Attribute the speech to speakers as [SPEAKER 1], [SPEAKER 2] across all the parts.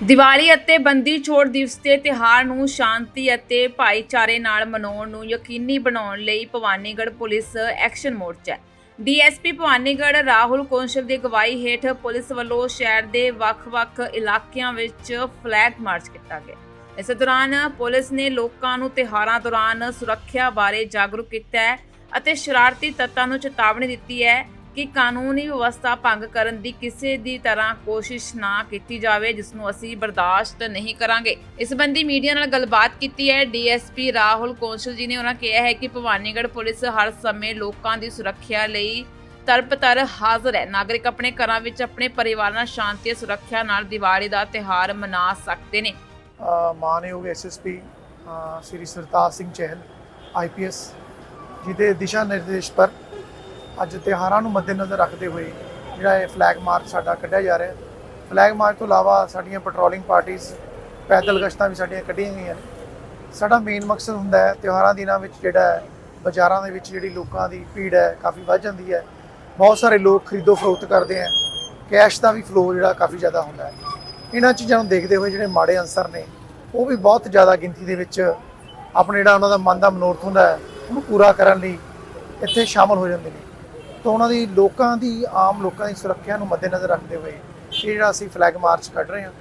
[SPEAKER 1] ਦੀਵਾਲੀ ਅਤੇ ਬੰਦੀ ਛੋੜ ਦਿਵਸ ਦੇ ਤਿਉਹਾਰ ਨੂੰ ਸ਼ਾਂਤੀ ਅਤੇ ਭਾਈਚਾਰੇ ਨਾਲ ਮਨਾਉਣ ਨੂੰ ਯਕੀਨੀ ਬਣਾਉਣ ਲਈ ਭਵਾਨੀਗੜ੍ਹ ਪੁਲਿਸ ਐਕਸ਼ਨ ਮੋਡ 'ਚ ਹੈ। ਡੀਐਸਪੀ ਭਵਾਨੀਗੜ੍ਹ ਰਾਹੁਲ ਕੌਂਸ਼ਲ ਦੀ ਅਗਵਾਈ ਹੇਠ ਪੁਲਿਸ ਵੱਲੋਂ ਸ਼ਹਿਰ ਦੇ ਵੱਖ-ਵੱਖ ਇਲਾਕਿਆਂ ਵਿੱਚ ਫਲੈਗ ਮਾਰਚ ਕੀਤਾ ਗਿਆ। ਇਸ ਦੌਰਾਨ ਪੁਲਿਸ ਨੇ ਲੋਕਾਂ ਨੂੰ ਤਿਉਹਾਰਾਂ ਦੌਰਾਨ ਸੁਰੱਖਿਆ ਬਾਰੇ ਜਾਗਰੂਕ ਕੀਤਾ ਅਤੇ ਸ਼ਰਾਰਤੀ ਤੱਤਾਂ ਨੂੰ ਚੇਤਾਵਨੀ ਦਿੱਤੀ ਹੈ ਕਿ ਕਾਨੂੰਨੀ ਵਿਵਸਥਾ ਭੰਗ ਕਰਨ ਦੀ ਕਿਸੇ ਦੀ ਤਰ੍ਹਾਂ ਕੋਸ਼ਿਸ਼ ਨਾ ਕੀਤੀ ਜਾਵੇ, ਜਿਸ ਨੂੰ ਅਸੀਂ ਬਰਦਾਸ਼ਤ ਨਹੀਂ ਕਰਾਂਗੇ। ਇਸ ਸੰਬੰਧੀ ਮੀਡੀਆ ਨਾਲ ਗੱਲਬਾਤ ਕੀਤੀ ਹੈ ਡੀਐਸਪੀ ਰਾਹੁਲ ਕੌਂਸਲ ਜੀ ਨੇ, ਉਹਨਾਂ ਕਿਹਾ ਹੈ ਕਿ ਭਵਾਨੀਗੜ੍ਹ ਪੁਲਿਸ ਹਰ ਸਮੇਂ ਲੋਕਾਂ ਦੀ ਸੁਰੱਖਿਆ ਲਈ ਤਰਪਤਰ ਹਾਜ਼ਰ ਹੈ। ਨਾਗਰਿਕ ਆਪਣੇ ਘਰਾਂ ਵਿੱਚ ਆਪਣੇ ਪਰਿਵਾਰ ਨਾਲ ਸ਼ਾਂਤੀ ਅਤੇ ਸੁਰੱਖਿਆ ਨਾਲ ਦੀਵਾਲੀ ਦਾ ਤਿਉਹਾਰ ਮਨਾ ਸਕਦੇ ਨੇ।
[SPEAKER 2] ਮਾਨਯੋਗ ਐਸਐਸਪੀ ਸ੍ਰੀ ਸਰਤਾਜ ਸਿੰਘ ਚਹਿਲ ਆਈਪੀਐਸ ਜਿਹਦੇ ਦਿਸ਼ਾ ਨਿਰਦੇਸ਼ ਪਰ ਅੱਜ ਤਿਉਹਾਰਾਂ ਨੂੰ ਮੱਦੇਨਜ਼ਰ ਰੱਖਦੇ ਹੋਏ ਜਿਹੜਾ ਇਹ ਫਲੈਗ ਮਾਰਚ ਸਾਡਾ ਕੱਢਿਆ ਜਾ ਰਿਹਾ ਫਲੈਗ ਮਾਰਚ ਤੋਂ ਇਲਾਵਾ ਸਾਡੀਆਂ ਪੈਟਰੋਲਿੰਗ ਪਾਰਟੀਆਂ ਪੈਦਲ ਗਸ਼ਤਾਂ ਵੀ ਸਾਡੀਆਂ ਕੱਢੀਆਂ ਗਈਆਂ ਨੇ। ਸਾਡਾ ਮੇਨ ਮਕਸਦ ਹੁੰਦਾ ਹੈ ਤਿਉਹਾਰਾਂ ਦਿਨਾਂ ਵਿੱਚ ਜਿਹੜਾ ਹੈ, ਬਾਜ਼ਾਰਾਂ ਦੇ ਵਿੱਚ ਜਿਹੜੀ ਲੋਕਾਂ ਦੀ ਭੀੜ ਹੈ, ਕਾਫੀ ਵੱਧ ਜਾਂਦੀ ਹੈ। ਬਹੁਤ ਸਾਰੇ ਲੋਕ ਖਰੀਦੋ ਫਰੋਖਤ ਕਰਦੇ ਆ ਕੈਸ਼ ਦਾ ਵੀ ਫਲੋ ਜਿਹੜਾ ਕਾਫੀ ਜ਼ਿਆਦਾ ਹੁੰਦਾ ਹੈ। ਇਹਨਾਂ ਚੀਜ਼ਾਂ ਨੂੰ ਦੇਖਦੇ ਹੋਏ ਜਿਹੜੇ ਮਾੜੇ ਅਨਸਰ ਨੇ, ਉਹ ਵੀ ਬਹੁਤ ਜ਼ਿਆਦਾ ਗਿਣਤੀ ਦੇ ਵਿੱਚ ਆਪਣੇ ਜਿਹੜਾ ਉਹਨਾਂ ਦਾ ਮਨ ਦਾ ਮਨੋਰਥ ਹੁੰਦਾ ਹੈ, ਉਹਨੂੰ ਪੂਰਾ ਕਰਨ ਲਈ ਇੱਥੇ ਸ਼ਾਮਲ ਹੋ ਜਾਂਦੇ ਨੇ। ਤਾਂ ਉਹਨਾਂ ਦੀ ਲੋਕਾਂ ਦੀ ਆਮ ਲੋਕਾਂ ਦੀ ਸੁਰੱਖਿਆ ਨੂੰ ਮੱਦੇਨਜ਼ਰ ਰੱਖਦੇ ਹੋਏ ਇਹ ਜਿਹੜਾ ਅਸੀਂ ਫਲੈਗ ਮਾਰਚ ਕੱਢ ਰਹੇ ਹਾਂ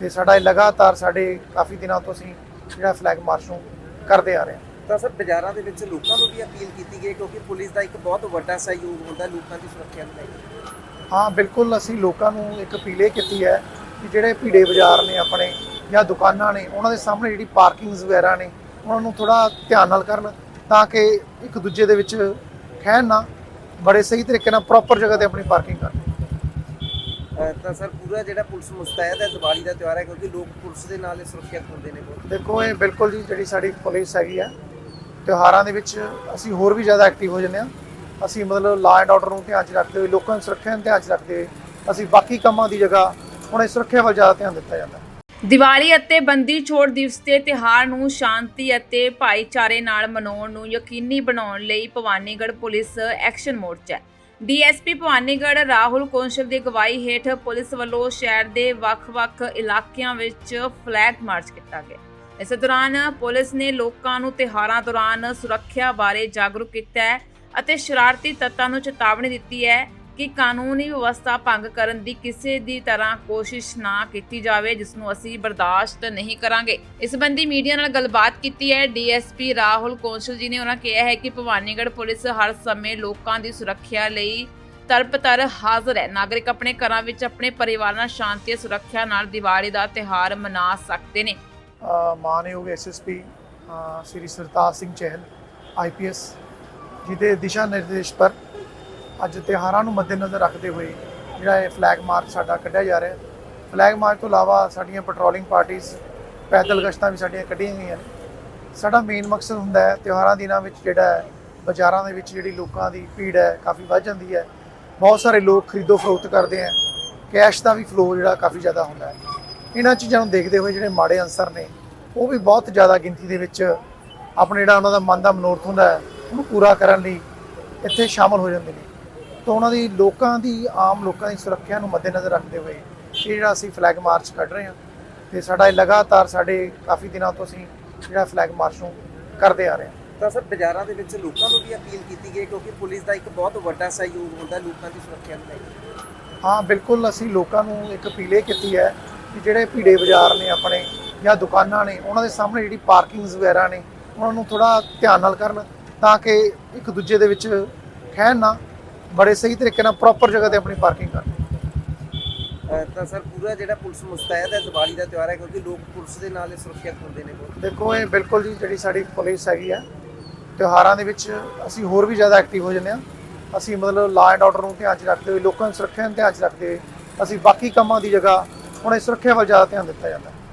[SPEAKER 2] ਤੇ ਸਾਡਾ ਇਹ ਲਗਾਤਾਰ ਸਾਡੇ ਕਾਫੀ ਦਿਨਾਂ ਤੋਂ ਅਸੀਂ ਜਿਹੜਾ ਫਲੈਗ ਮਾਰਚ ਨੂੰ ਕਰਦੇ ਆ ਰਹੇ ਹਾਂ।
[SPEAKER 3] ਤਾਂ ਸਰ ਬਾਜ਼ਾਰਾਂ ਦੇ ਵਿੱਚ ਲੋਕਾਂ ਨੂੰ ਵੀ ਅਪੀਲ ਕੀਤੀ ਗਈ ਕਿਉਂਕਿ ਪੁਲਿਸ ਦਾ ਇੱਕ ਬਹੁਤ ਵੱਡਾ ਸਹਿਯੋਗ ਹੁੰਦਾ ਲੋਕਾਂ ਦੀ ਸੁਰੱਖਿਆ ਨੂੰ ਲੈ ਕੇ।
[SPEAKER 2] ਹਾਂ ਬਿਲਕੁਲ ਅਸੀਂ ਲੋਕਾਂ ਨੂੰ ਇੱਕ ਅਪੀਲ ਇਹ ਕੀਤੀ ਹੈ ਕਿ ਜਿਹੜੇ ਭੀੜੇ ਬਾਜ਼ਾਰ ਨੇ ਆਪਣੇ ਜਾਂ ਦੁਕਾਨਾਂ ਨੇ ਉਹਨਾਂ ਦੇ ਸਾਹਮਣੇ ਜਿਹੜੀ ਪਾਰਕਿੰਗਸ ਵਗੈਰਾ ਨੇ ਉਹਨਾਂ ਨੂੰ ਥੋੜਾ ਧਿਆਨ ਨਾਲ ਕਰਨ ਤਾਂ ਕਿ ਇੱਕ ਦੂਜੇ ਦੇ ਵਿੱਚ ਖਹਿਣ ਨਾ ਬੜੇ ਸਹੀ ਤਰੀਕੇ ਨਾਲ ਪ੍ਰੋਪਰ ਜਗ੍ਹਾ ਤੇ ਆਪਣੀ ਪਾਰਕਿੰਗ
[SPEAKER 3] ਅਹ ਤਾਂ ਸਰ ਪੂਰਾ ਜਿਹੜਾ ਪੁਲਿਸ ਮੁਸਤੈਦ ਹੈ ਦੀਵਾਲੀ ਦਾ ਤਿਉਹਾਰ ਹੈ ਕਿਉਂਕਿ ਲੋਕ ਪੁਲਿਸ ਦੇ ਨਾਲ ਹੀ ਸੁਰੱਖਿਅਤ ਹੁੰਦੇ ਨੇ ਬਹੁਤ।
[SPEAKER 2] ਦੇਖੋ ਇਹ ਬਿਲਕੁਲ ਜੀ ਜਿਹੜੀ ਸਾਡੀ ਪੁਲਿਸ ਹੈਗੀ ਆ ਤਿਉਹਾਰਾਂ ਦੇ ਵਿੱਚ ਅਸੀਂ ਹੋਰ ਵੀ ਜ਼ਿਆਦਾ ਐਕਟਿਵ ਹੋ ਜਾਂਦੇ ਆ ਅਸੀਂ ਮਤਲਬ ਲਾ ਐਂਡ ਆਰਡਰ ਨੂੰ ਧਿਆਨ 'ਚ ਰੱਖਦੇ ਹੋਏ ਲੋਕਾਂ ਦੀ ਸੁਰੱਖਿਆ ਨੂੰ ਧਿਆਨ 'ਚ ਰੱਖਦੇ ਹੋਏ ਅਸੀਂ ਬਾਕੀ ਕੰਮਾਂ ਦੀ ਜਗ੍ਹਾ ਹੁਣ ਇਸ ਸੁਰੱਖਿਆ ਵੱਲ ਜ਼ਿਆਦਾ ਧਿਆਨ ਦਿੱਤਾ ਜਾਂਦਾ।
[SPEAKER 1] ਦੀਵਾਲੀ ਅਤੇ ਬੰਦੀ ਛੋੜ ਦਿਵਸ ਦੇ ਤਿਉਹਾਰ ਨੂੰ ਸ਼ਾਂਤੀ ਅਤੇ ਭਾਈਚਾਰੇ ਨਾਲ ਮਨਾਉਣ ਨੂੰ ਯਕੀਨੀ ਬਣਾਉਣ ਲਈ ਭਵਾਨੀਗੜ੍ਹ ਪੁਲਿਸ ਐਕਸ਼ਨ ਮੋਡ 'ਚ ਹੈ। ਡੀਐਸਪੀ ਭਵਾਨੀਗੜ੍ਹ ਰਾਹੁਲ ਕੌਂਸ਼ਲ ਦੀ ਅਗਵਾਈ ਹੇਠ ਪੁਲਿਸ ਵੱਲੋਂ ਸ਼ਹਿਰ ਦੇ ਵੱਖ-ਵੱਖ ਇਲਾਕਿਆਂ ਵਿੱਚ ਫਲੈਗ ਮਾਰਚ ਕੀਤਾ ਗਿਆ। ਇਸ ਦੌਰਾਨ ਪੁਲਿਸ ਨੇ ਲੋਕਾਂ ਨੂੰ ਤਿਉਹਾਰਾਂ ਦੌਰਾਨ ਸੁਰੱਖਿਆ ਬਾਰੇ ਜਾਗਰੂਕ ਕੀਤਾ ਅਤੇ ਸ਼ਰਾਰਤੀ ਤੱਤਾਂ ਨੂੰ ਚੇਤਾਵਨੀ ਦਿੱਤੀ ਹੈ ਕਿ ਕਾਨੂੰਨੀ ਵਿਵਸਥਾ ਭੰਗ ਕਰਨ ਦੀ ਕਿਸੇ ਦੀ ਤਰ੍ਹਾਂ ਕੋਸ਼ਿਸ਼ ਨਾ ਕੀਤੀ ਜਾਵੇ ਜਿਸ ਨੂੰ ਅਸੀਂ ਬਰਦਾਸ਼ਤ ਨਹੀਂ ਕਰਾਂਗੇ। ਇਸ ਸੰਬੰਧੀ ਮੀਡੀਆ ਨਾਲ ਗੱਲਬਾਤ ਕੀਤੀ ਹੈ ਡੀਐਸਪੀ ਰਾਹੁਲ ਕੌਂਸਲ ਜੀ ਨੇ। ਉਹਨਾਂ ਕਿਹਾ ਹੈ ਕਿ ਭਵਾਨੀਗੜ੍ਹ ਪੁਲਿਸ ਹਰ ਸਮੇਂ ਲੋਕਾਂ ਦੀ ਸੁਰੱਖਿਆ ਲਈ ਤਰਪਤਰ ਹਾਜ਼ਰ ਹੈ। ਨਾਗਰਿਕ ਆਪਣੇ ਘਰਾਂ ਵਿੱਚ ਆਪਣੇ ਪਰਿਵਾਰ ਨਾਲ ਸ਼ਾਂਤੀ ਅਤੇ ਸੁਰੱਖਿਆ ਨਾਲ ਦੀਵਾਲੀ ਦਾ ਤਿਉਹਾਰ ਮਨਾ ਸਕਦੇ ਨੇ।
[SPEAKER 2] ਮਾਨਯੋਗ ਐਸਐਸਪੀ ਸ੍ਰੀ ਸਰਤਾਜ ਸਿੰਘ ਚਹਿਲ ਆਈਪੀਐਸ ਦੇ ਦਿਸ਼ਾ ਨਿਰਦੇਸ਼ ਪਰ ਅੱਜ ਤਿਉਹਾਰਾਂ ਨੂੰ ਮੱਦੇਨਜ਼ਰ ਰੱਖਦੇ ਹੋਏ ਜਿਹੜਾ ਇਹ ਫਲੈਗ ਮਾਰਚ ਸਾਡਾ ਕੱਢਿਆ ਜਾ ਰਿਹਾ ਫਲੈਗ ਮਾਰਚ ਤੋਂ ਇਲਾਵਾ ਸਾਡੀਆਂ ਪੈਟਰੋਲਿੰਗ ਪਾਰਟੀਆਂ ਪੈਦਲ ਗਸ਼ਤਾਂ ਵੀ ਸਾਡੀਆਂ ਕੱਢੀਆਂ ਗਈਆਂ ਨੇ। ਸਾਡਾ ਮੇਨ ਮਕਸਦ ਹੁੰਦਾ ਹੈ ਤਿਉਹਾਰਾਂ ਦਿਨਾਂ ਵਿੱਚ ਜਿਹੜਾ ਹੈ, ਬਾਜ਼ਾਰਾਂ ਦੇ ਵਿੱਚ ਜਿਹੜੀ ਲੋਕਾਂ ਦੀ ਭੀੜ ਹੈ ਕਾਫੀ ਵੱਧ ਜਾਂਦੀ ਹੈ। ਬਹੁਤ ਸਾਰੇ ਲੋਕ ਖਰੀਦੋ ਫਰੋਖਤ ਕਰਦੇ ਆ ਕੈਸ਼ ਦਾ ਵੀ ਫਲੋ ਜਿਹੜਾ ਕਾਫੀ ਜ਼ਿਆਦਾ ਹੁੰਦਾ ਹੈ। ਇਹਨਾਂ ਚੀਜ਼ਾਂ ਨੂੰ ਦੇਖਦੇ ਹੋਏ ਜਿਹੜੇ ਮਾੜੇ ਅਨਸਰ ਨੇ, ਉਹ ਵੀ ਬਹੁਤ ਜ਼ਿਆਦਾ ਗਿਣਤੀ ਦੇ ਵਿੱਚ ਆਪਣੇ ਜਿਹੜਾ ਉਹਨਾਂ ਦਾ ਮਨ ਦਾ ਮਨੋਰਥ ਹੁੰਦਾ ਹੈ, ਉਹਨੂੰ ਪੂਰਾ ਕਰਨ ਲਈ ਇੱਥੇ ਸ਼ਾਮਲ ਹੋ ਜਾਂਦੇ ਨੇ। ਤਾਂ ਉਹਨਾਂ ਦੀ ਲੋਕਾਂ ਦੀ ਆਮ ਲੋਕਾਂ ਦੀ ਸੁਰੱਖਿਆ ਨੂੰ ਮੱਦੇਨਜ਼ਰ ਰੱਖਦੇ ਹੋਏ ਇਹ ਜਿਹੜਾ ਅਸੀਂ ਫਲੈਗ ਮਾਰਚ ਕੱਢ ਰਹੇ ਹਾਂ ਤੇ ਸਾਡਾ ਇਹ ਲਗਾਤਾਰ ਸਾਡੇ ਕਾਫੀ ਦਿਨਾਂ ਤੋਂ ਅਸੀਂ ਜਿਹੜਾ ਫਲੈਗ ਮਾਰਚ ਨੂੰ ਕਰਦੇ ਆ ਰਹੇ ਹਾਂ।
[SPEAKER 3] ਤਾਂ ਸਰ ਬਾਜ਼ਾਰਾਂ ਦੇ ਵਿੱਚ ਲੋਕਾਂ ਨੂੰ ਵੀ ਅਪੀਲ ਕੀਤੀ ਗਈ ਕਿਉਂਕਿ ਪੁਲਿਸ ਦਾ ਇੱਕ ਬਹੁਤ ਵੱਡਾ ਸਹਿਯੋਗ ਹੁੰਦਾ ਲੋਕਾਂ ਦੀ ਸੁਰੱਖਿਆ ਨੂੰ ਲੈ ਕੇ।
[SPEAKER 2] ਹਾਂ ਬਿਲਕੁਲ ਅਸੀਂ ਲੋਕਾਂ ਨੂੰ ਇੱਕ ਅਪੀਲ ਇਹ ਕੀਤੀ ਹੈ ਕਿ ਜਿਹੜੇ ਭੀੜੇ ਬਾਜ਼ਾਰ ਨੇ ਆਪਣੇ ਜਾਂ ਦੁਕਾਨਾਂ ਨੇ ਉਹਨਾਂ ਦੇ ਸਾਹਮਣੇ ਜਿਹੜੀ ਪਾਰਕਿੰਗਸ ਵਗੈਰਾ ਨੇ ਉਹਨਾਂ ਨੂੰ ਥੋੜਾ ਧਿਆਨ ਨਾਲ ਕਰਨ ਤਾਂ ਕਿ ਇੱਕ ਦੂਜੇ ਦੇ ਵਿੱਚ ਖਹਿਣ ਨਾ ਬੜੇ ਸਹੀ ਤਰੀਕੇ ਨਾਲ ਪ੍ਰੋਪਰ ਜਗ੍ਹਾ ਤੇ ਆਪਣੀ ਪਾਰਕਿੰਗ
[SPEAKER 3] ਅਹ ਤਾਂ ਸਰ ਪੂਰਾ ਜਿਹੜਾ ਪੁਲਿਸ ਮੁਸਤੈਦ ਹੈ ਦੀਵਾਲੀ ਦਾ ਤਿਉਹਾਰ ਹੈ ਕਿਉਂਕਿ ਲੋਕ ਪੁਲਿਸ ਦੇ ਨਾਲ ਹੀ ਸੁਰੱਖਿਅਤ ਹੁੰਦੇ ਨੇ ਬਹੁਤ।
[SPEAKER 2] ਦੇਖੋ ਇਹ ਬਿਲਕੁਲ ਜੀ ਜਿਹੜੀ ਸਾਡੀ ਪੁਲਿਸ ਹੈਗੀ ਆ ਤਿਉਹਾਰਾਂ ਦੇ ਵਿੱਚ ਅਸੀਂ ਹੋਰ ਵੀ ਜ਼ਿਆਦਾ ਐਕਟਿਵ ਹੋ ਜਾਂਦੇ ਆ ਅਸੀਂ ਮਤਲਬ ਲਾ ਐਂਡ ਆਰਡਰ ਨੂੰ ਧਿਆਨ 'ਚ ਰੱਖਦੇ ਹੋਏ ਲੋਕਾਂ ਦੀ ਸੁਰੱਖਿਆ ਨੂੰ ਧਿਆਨ 'ਚ ਰੱਖਦੇ ਹੋਏ ਅਸੀਂ ਬਾਕੀ ਕੰਮਾਂ ਦੀ ਜਗ੍ਹਾ ਹੁਣ ਇਸ ਸੁਰੱਖਿਆ ਵੱਲ ਜ਼ਿਆਦਾ ਧਿਆਨ ਦਿੱਤਾ ਜਾਂਦਾ।